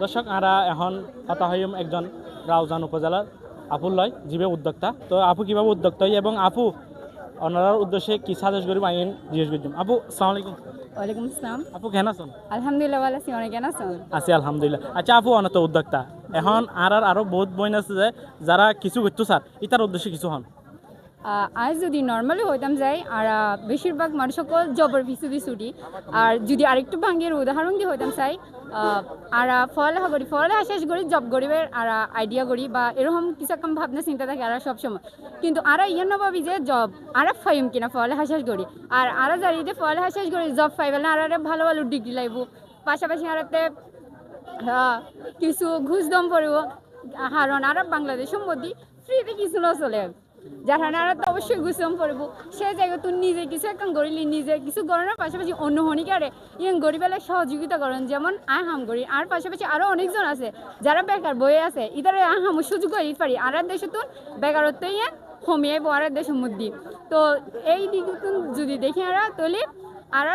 দর্শক আরা এখন হতাহয়ম একজন রাউজান উপজেলার আপুর লয় জীবে উদ্যোক্তা। তো আপু কীভাবে উদ্যোক্তা হয় এবং আপু অনারার উদ্দেশ্যে কি সাজেস্ট করি আইন জিজ্ঞেস করছি আপু সালাম আলাইকুম। ওয়ালাইকুম আসসালাম। আপু কেন আছেন? আলহামদুলিল্লাহ ভালো আছি অনেক কেন আছেন? আছি আলহামদুলিল্লাহ। আচ্ছা আপু অনত উদ্যোক্তা। এখন আর আর আরও বহুত বইন আছে যে যারা কিছু করতো স্যার ইতার উদ্দেশ্যে কিছু হন। আজ যদি নর্মালি হইতাম যাই আর বেশিরভাগ মানুষ সকল জবর পিছু পিছুটি আর যদি আরেকটু ভাঙ্গের উদাহরণ দিয়ে হইতাম চাই আর পড়ালেখা করি পড়ালেখা শেষ করি জব করিবের আর আইডিয়া করি বা এরকম কিছু একটা ভাবনা চিন্তা থাকে আর সবসময়। কিন্তু আর ইয়ার না ভাবি যে জব আর ফাইম কিনা পড়ালেখা শেষ করি। আর আর যারা যদি পড়ালেখা শেষ করি জব পাইবে না আর আরে ভালো ভালো ডিগ্রি লাগবো পাশাপাশি হ্যাঁ, কিছু ঘুষ দম পড়ব কারণ আর বাংলাদেশের মধ্যে ফ্রিতে কিছু নচলে তো অবশ্যই সেই জায়গায় তুই নিজে কিছু গড়িলি নিজে কিছু গড়ানোর পাশাপাশি অন্য হনিকারে সহযোগিতা করেন। যেমন আই হাম করি আর পাশাপাশি আরও অনেকজন আছে যারা বেকার বয়ে আছে। হাম সুযোগ পারি। আর দেশে তো বেকারত্ব ইয়ান কমিয়ে তো এই দিকে যদি দেখি আর তাহলে আর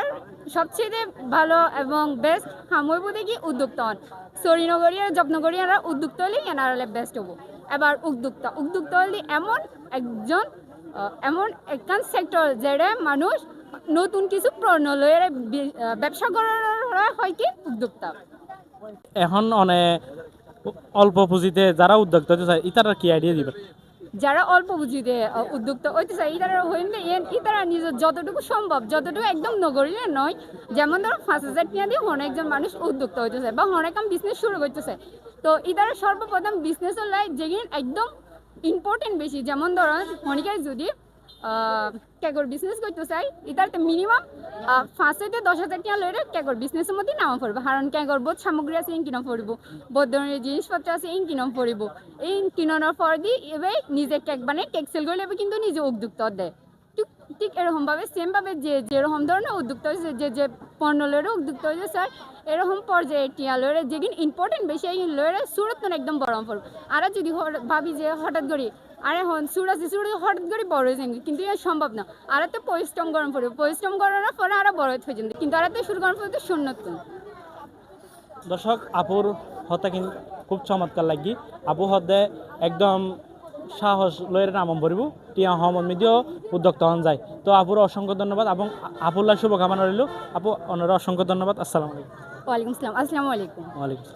সবচেয়ে ভালো এবং বেস্ট হামইব দেখি উদ্যোক্তা হন। শ্রীনগরী আর যত্নগরী আর উদ্যোক্তা হলে এনারালে বেস্ট হব। এবার উদ্যোক্তা। উদ্যোক্তা হলে এমন একজন এমন একখান সেক্টর যেটা মানুষ নতুন কিছু প্রণলয়ের ব্যবসা করার হয় কি উদ্যোক্তা? এখন অনেক অল্প পুঁজিতে যারা উদ্যোক্তা হতে চায় ইতারা কি আইডিয়া দিবে যারা অল্প পুঁজিতে উদ্যোক্তা হইতে চায় ইতারা হইলে ইতারা নিজের যতটুকু সম্ভব যতটুকু একদম নগরীরে নয় যেমন ধরো পাঁচ হাজার টাকা দিয়ে হন একজন মানুষ উদ্যোক্তা হইতে চায় বা হন কাম বিজনেস শুরু করতে চায় তো ইতারা সর্বপ্রথম বিজনেস লাই যেগুলো একদম ইম্পর্টেন্ট বেশি। যেমন ধরো হনিকায় যদি কেকর বিজনেস করতে চাই ইতারতে মিনিমাম হইতে দশ হাজার টাকা লইলে কেকর বিজনেসের মধ্যে নামা পড়বে। কারণ কেকর বহুত সামগ্রী আছে ইন কিনা পড়ব। বহুত ধরনের জিনিসপত্র আছে ইন কিনা পড়ব। এই কিনানোর পর দিয়ে এবার নিজে কেক বানিয়ে, কেক সেল করলে এবার কিন্তু নিজে উদ্যোক্তা দেয়। ঠিক এরকমভাবে সেমভাবে যে যেরকম ধরনের উদ্যোক্তা যে যে লয়ের উদ্যোক্তা হয়েছে, স্যার। এরকম পর্যায়ে টিয়া লয়ের যেদিন ইম্পর্টেন্ট বেশি এই লয়ের সুরত একদম বড় পড়ব আর যদি ভাবি যে হঠাৎ করে, আর এখন সুর আছে, সুর হঠাৎ করে বড় হয়ে যাবে কিন্তু এটা সম্ভব না। আর তো পরিশ্রম গরম পড়বে পরিশ্রম করার পরে আরও বড় হয়ে যাবে কিন্তু আর তো শুরু করার পরে তো শূন্যত দর্শক, আপুর হতা কিন্তু খুব চমৎকার লাগি। আপু হদে একদম সাহস লয়ের নাম পড়ব টিয়া হমদ মিদিও উদ্যোক্তা হন যায় তো আপুর অসংখ্য ধন্যবাদ এবং আপুল্লাহ শুভকামনা রইল। আপু অন্যরা অসংখ্য ধন্যবাদ। আসসালামু আলাইকুম। ওয়ালাইকুম আসসালাম। আসসালামু আলাইকুম। ওয়ালাইকুম